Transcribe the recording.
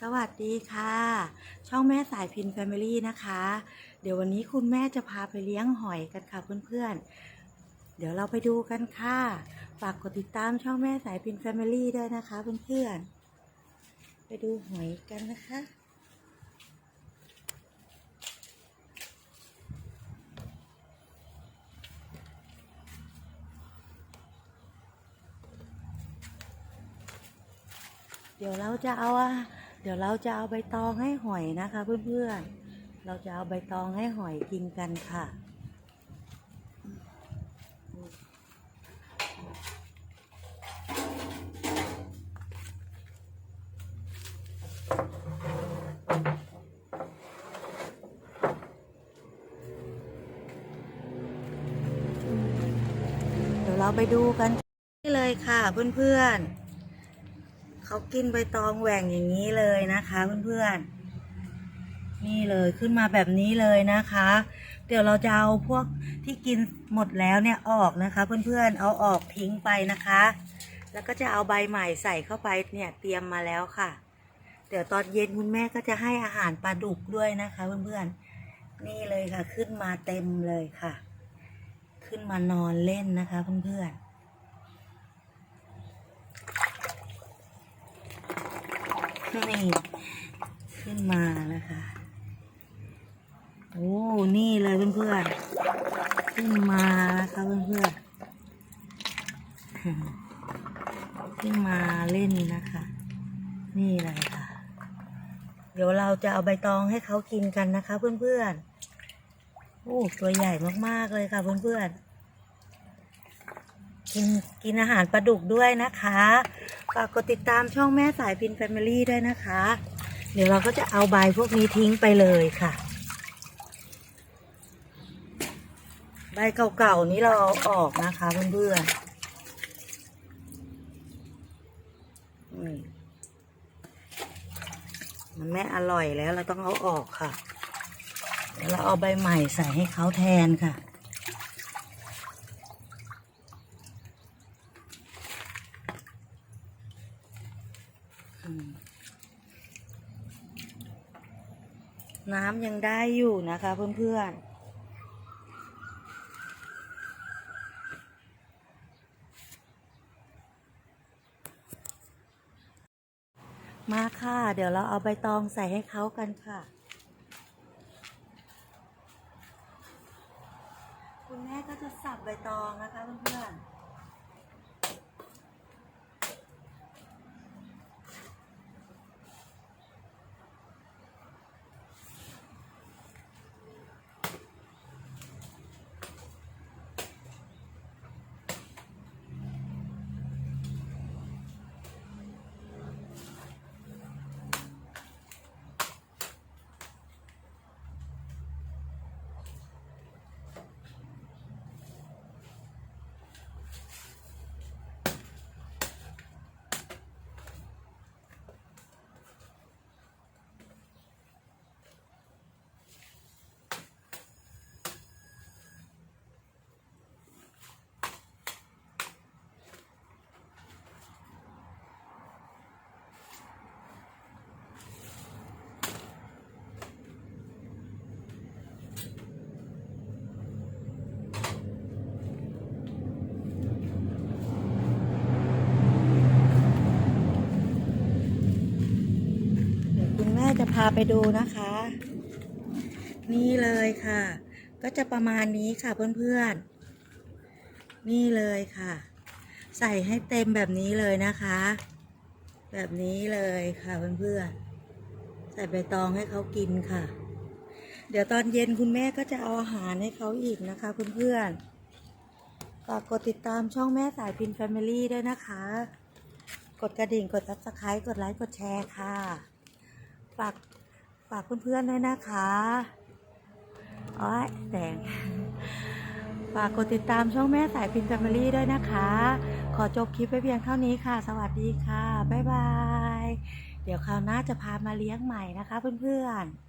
สวัสดีค่ะ ช่องแม่สายพินแฟมิลี่นะคะ เดี๋ยววันนี้คุณแม่จะพาไปเลี้ยงหอยกันค่ะเพื่อนๆ เดี๋ยวเราไปดูกันค่ะ ฝากกดติดตามช่องแม่สายพินแฟมิลี่ด้วยนะคะเพื่อนๆ ไปดูหอยกันนะคะเดี๋ยวเราจะเอาอะ เดี๋ยวเราจะเอาใบตองให้หอยนะคะเพื่อนๆ เราจะเอาใบตองให้หอยกินกันค่ะ เดี๋ยวเราไปดูกันนี่เลยค่ะเพื่อนๆ เขากินใบตองแหว่งอย่างนี้เลยนะคะเพื่อนๆ นี่เลยขึ้นมาแบบนี้เลยนะคะ เดี๋ยวเราจะเอาพวกที่กินหมดแล้วเนี่ยออกนะคะ เพื่อนๆ เอาออกทิ้งไปนะคะ แล้วก็จะเอาใบใหม่ใส่เข้าไปเนี่ยเตรียมมาแล้วค่ะ เดี๋ยวตอนเย็นคุณแม่ก็จะให้อาหารปลาดุกด้วยนะคะเพื่อนๆ นี่เลยค่ะขึ้นมาเต็มเลยค่ะ ขึ้นมานอนเล่นนะคะเพื่อนๆ นี่ขึ้นมานะคะโอ้ นี่เลยเพื่อนๆ ขึ้นมานะคะเพื่อนๆ ขึ้นมาเล่นนะคะ นี่เลยค่ะ เดี๋ยวเราจะเอาใบตองให้เขากินกันนะคะ เพื่อนๆ โอ้ ตัวใหญ่มากๆเลยค่ะเพื่อนๆ กินกินอาหารปลาดุกด้วยนะคะฝากกดติดตามช่องแม่สายพินแฟมิลี่ด้วยนะคะ เดี๋ยวเราก็จะเอาใบพวกนี้ทิ้งไปเลยค่ะ ใบเก่าๆนี้เราเอาออกนะคะเพื่อนๆมันไม่อร่อยแล้วเราต้องเอาออกค่ะเดี๋ยวเราเอาใบใหม่ใส่ให้เขาแทนค่ะ น้ำยังได้อยู่นะคะเพื่อนๆมาค่ะ เดี๋ยวเราเอาใบตองใส่ให้เขากันค่ะ คุณแม่ก็จะสับใบตองนะคะเพื่อนๆาไปดูนะคะ นี่เลยค่ะ ก็จะประมาณนี้ค่ะเพื่อนๆ นี่เลยค่ะ ใส่ให้เต็มแบบนี้เลยนะคะ แบบนี้เลยค่ะเพื่อนๆ ใส่ใบตองให้เขากินค่ะ เดี๋ยวตอนเย็นคุณแม่ก็จะเอาอาหารให้เขาอีกนะคะเพื่อนๆ ฝากกดติดตามช่องแม่สายพินแฟมิลี่ด้วยนะคะ กดกระดิ่ง กดซับสไครต์กดไลค์ กดแชร์ค่ะ ฝากฝากเพื่อนๆด้วยนะคะอ้อยแสงฝากกดติดตามช่องแม่สายพินแฟมิลี่ด้วยนะคะ ขอจบคลิปไปเพียงเท่านี้ค่ะ สวัสดีค่ะ บ๊ายบาย เดี๋ยวคราวหน้าจะพามาเลี้ยงใหม่นะคะเพื่อนๆ